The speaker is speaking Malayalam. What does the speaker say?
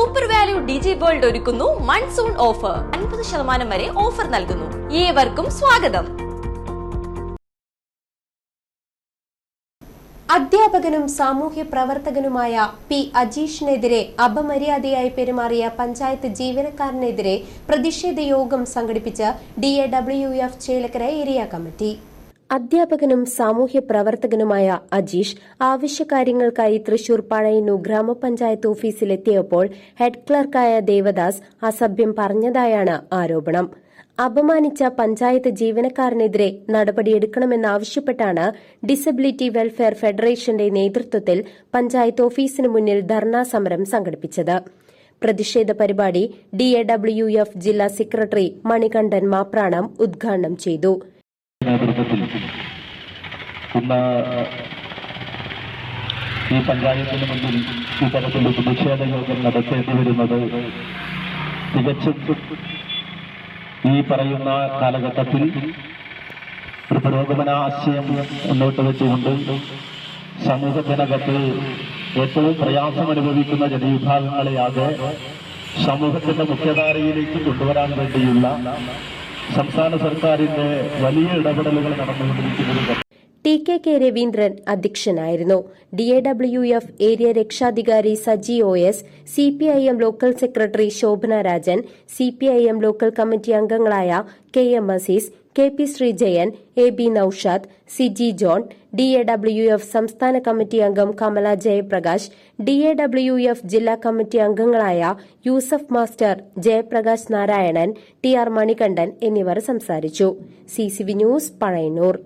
സൂപ്പർ വാല്യൂ ഡിജി വേൾഡ് ഒരുക്കുന്നു. മൺസൂൺ ഓഫർ അൻപത് ശതമാനം വരെ ഓഫർ നൽകുന്നു. ഏവർക്കും സ്വാഗതം. അധ്യാപകനും സാമൂഹ്യ പ്രവർത്തകനുമായ പി അജീഷിനെതിരെ അപമര്യാദയായി പെരുമാറിയ പഞ്ചായത്ത് ജീവനക്കാരനെതിരെ പ്രതിഷേധ യോഗം സംഘടിപ്പിച്ച് D A W F Chelakkara area committee. അധ്യാപകനും സാമൂഹ്യ പ്രവർത്തകനുമായ അജീഷ് ആവശ്യകാര്യങ്ങൾക്കായി തൃശൂർ പഴയന്നൂർ ഗ്രാമപഞ്ചായത്ത് ഓഫീസിലെത്തിയപ്പോൾ ഹെഡ് ക്ലർക്കായ ദേവദാസ് അസഭ്യം പറഞ്ഞതായാണ് ആരോപണം. അപമാനിച്ച പഞ്ചായത്ത് ജീവനക്കാരനെതിരെ നടപടിയെടുക്കണമെന്നാവശ്യപ്പെട്ടാണ് ഡിസബിലിറ്റി വെൽഫെയർ ഫെഡറേഷന്റെ നേതൃത്വത്തിൽ പഞ്ചായത്ത് ഓഫീസിന് മുന്നിൽ ധർണാ സമരം സംഘടിപ്പിച്ചത്. പ്രതിഷേധ പരിപാടി ഡി എ ഡബ്ല്യു എഫ് ജില്ലാ സെക്രട്ടറി മണികണ്ഠൻ മാപ്രാണം ഉദ്ഘാടനം ചെയ്തു. നേതൃത്വത്തിൽ ഇന്ന് ഈ പഞ്ചായത്തിന് മുന്നിൽ ഇത്തരത്തിലൊരു പ്രതിഷേധ യോഗം നടത്തേണ്ടി വരുന്നത് തികച്ചും ഈ പറയുന്ന കാലഘട്ടത്തിൽ ഒരു പുരോഗമന ആശയം മുന്നോട്ട് വെച്ചുകൊണ്ട് സമൂഹത്തിനകത്ത് ഏറ്റവും പ്രയാസം അനുഭവിക്കുന്ന ജനവിഭാഗങ്ങളെയാകെ സമൂഹത്തിന്റെ മുഖ്യധാരയിലേക്ക് കൊണ്ടുവരാൻ വേണ്ടിയുള്ള സംസ്ഥാന സർക്കാരിന്റെ വലിയ ഇടപെടലുകൾ നടന്നുകൊണ്ടിരിക്കുന്നത് ടി കെ കെ രവീന്ദ്രൻ അധ്യക്ഷനായിരുന്നു. D A W F area രക്ഷാധികാരി Saji O S C P I M local secretary Shobhana Rajan C P I M local committee അംഗങ്ങളായ K M Azeez K P Sreejayan A B Noushad C G John D A W F സംസ്ഥാന കമ്മിറ്റി അംഗം Kamala Jayaprakash D A W F ജില്ലാ കമ്മിറ്റി അംഗങ്ങളായ Yusuf master Jayaprakash Narayanan T R Manikandan എന്നിവർ സംസാരിച്ചു. C C V news Pazhayannur.